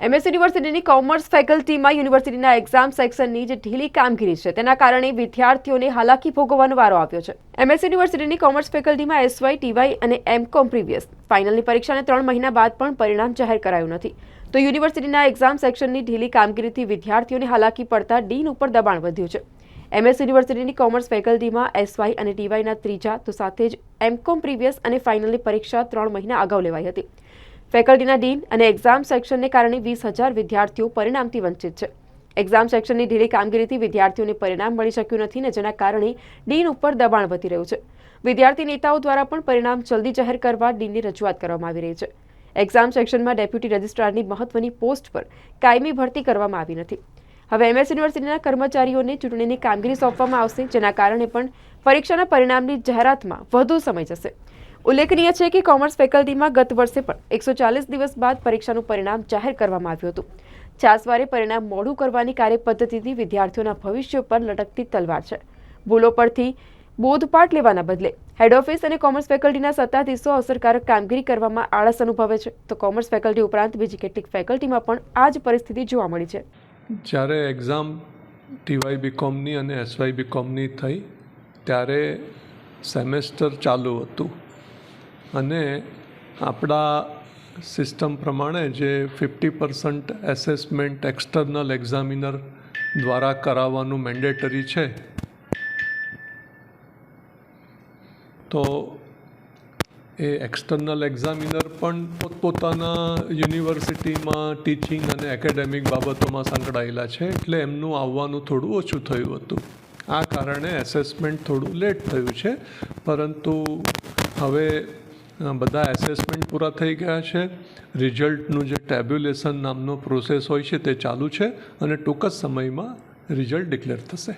MS યુનિવર્સિટીની commerce ફેકલ્ટીમાં યુનિવર્સિટીના exam સેક્શનની જે ઢીલી કામગીરી છે, તેના કારણે વિદ્યાર્થીઓને હાલાકી ભોગવવાનો વારો આવ્યો છે. એમએસ યુનિવર્સિટીની કોમર્સ ફેકલ્ટીમાં એસવાય ટીવાય અને એમકોમ પ્રીવિયસ ફાઇનલની પરીક્ષાને ત્રણ મહિના બાદ પણ પરિણામ જાહેર કરાયું નથી. તો યુનિવર્સિટીના એક્ઝામ સેક્શનની ઢીલી કામગીરીથી વિદ્યાર્થીઓને હાલાકી પડતા ડીન ઉપર દબાણ વધ્યું છે. એમએસ યુનિવર્સિટીની કોમર્સ ફેકલ્ટીમાં એસવાય અને ટીવાયના ત્રીજા તો સાથે જ એમકોમ પ્રીવિયસ અને ફાઇનલની પરીક્ષા ત્રણ મહિના અગાઉ લેવાઈ હતી. ફેકલ્ટીના ડીન અને એક્ઝામ સેક્શનને કારણે વીસ હજાર વિદ્યાર્થીઓ પરિણામથી વંચિત છે. એક્ઝામ સેક્શનની ઢીલી કામગીરીથી વિદ્યાર્થીઓને પરિણામ મળી શક્યું નથી ને જેના કારણે ડીન ઉપર દબાણ વધી રહ્યું છે. વિદ્યાર્થી નેતાઓ દ્વારા પણ પરિણામ જલ્દી જાહેર કરવા ડીનની રજૂઆત કરવામાં આવી રહી છે. એક્ઝામ સેક્શનમાં ડેપ્યુટી રજિસ્ટ્રારની મહત્વની પોસ્ટ પર કાયમી ભરતી કરવામાં આવી નથી. હવે એમએસ યુનિવર્સિટીના કર્મચારીઓને ચૂંટણીની કામગીરી સોંપવામાં આવશે, જેના કારણે પણ પરીક્ષાના પરિણામની જાહેરાતમાં વધુ સમય જશે. ઉલ્લેખનીય છે કે કોમર્સ ફેકલ્ટીમાં ગત વર્ષે પણ એકસો ચાલીસ દિવસ બાદ પરીક્ષાનું પરિણામ જાહેર કરવામાં આવ્યું હતું. છાસવારે પરિણામ મોડું કરવાની કાર્યપદ્ધતિથી વિદ્યાર્થીઓના ભવિષ્ય પર લટકતી તલવાર છે. ભૂલો પરથી બોધપાઠ લેવાના બદલે હેડ ઓફિસ અને કોમર્સ ફેકલ્ટીના સત્તાધીશો અસરકારક કામગીરી કરવામાં આળસ અનુભવે છે. તો કોમર્સ ફેકલ્ટી ઉપરાંત બીજી કેટલીક ફેકલ્ટીમાં પણ આ જ પરિસ્થિતિ જોવા મળી છે. જ્યારે એક્ઝામ ટીવાય બીકોમની અને એસવાય બીકોમની થઈ, ત્યારે સેમેસ્ટર ચાલુ હતું. અને આપણા સિસ્ટમ પ્રમાણે જે fifty percent assessment external examiner દ્વારા કરાવવાનું મેન્ડેટરી છે, તો એ એક્સટર્નલ એક્ઝામિનર પણ પોતપોતાના યુનિવર્સિટીમાં ટીચિંગ અને એકેડેમિક બાબતોમાં સંકળાયેલા છે, એટલે એમનું આવવાનું થોડું ઓછું થયું હતું. આ કારણે એસેસમેન્ટ થોડું લેટ થયું છે, પરંતુ હવે બધા એસેસમેન્ટ પૂરા થઈ ગયા છે. રિઝલ્ટનું જે ટેબ્યુલેશન નામનો પ્રોસેસ હોય છે તે ચાલુ છે અને ટૂંક જ સમયમાં રિઝલ્ટ ડિક્લેર થશે.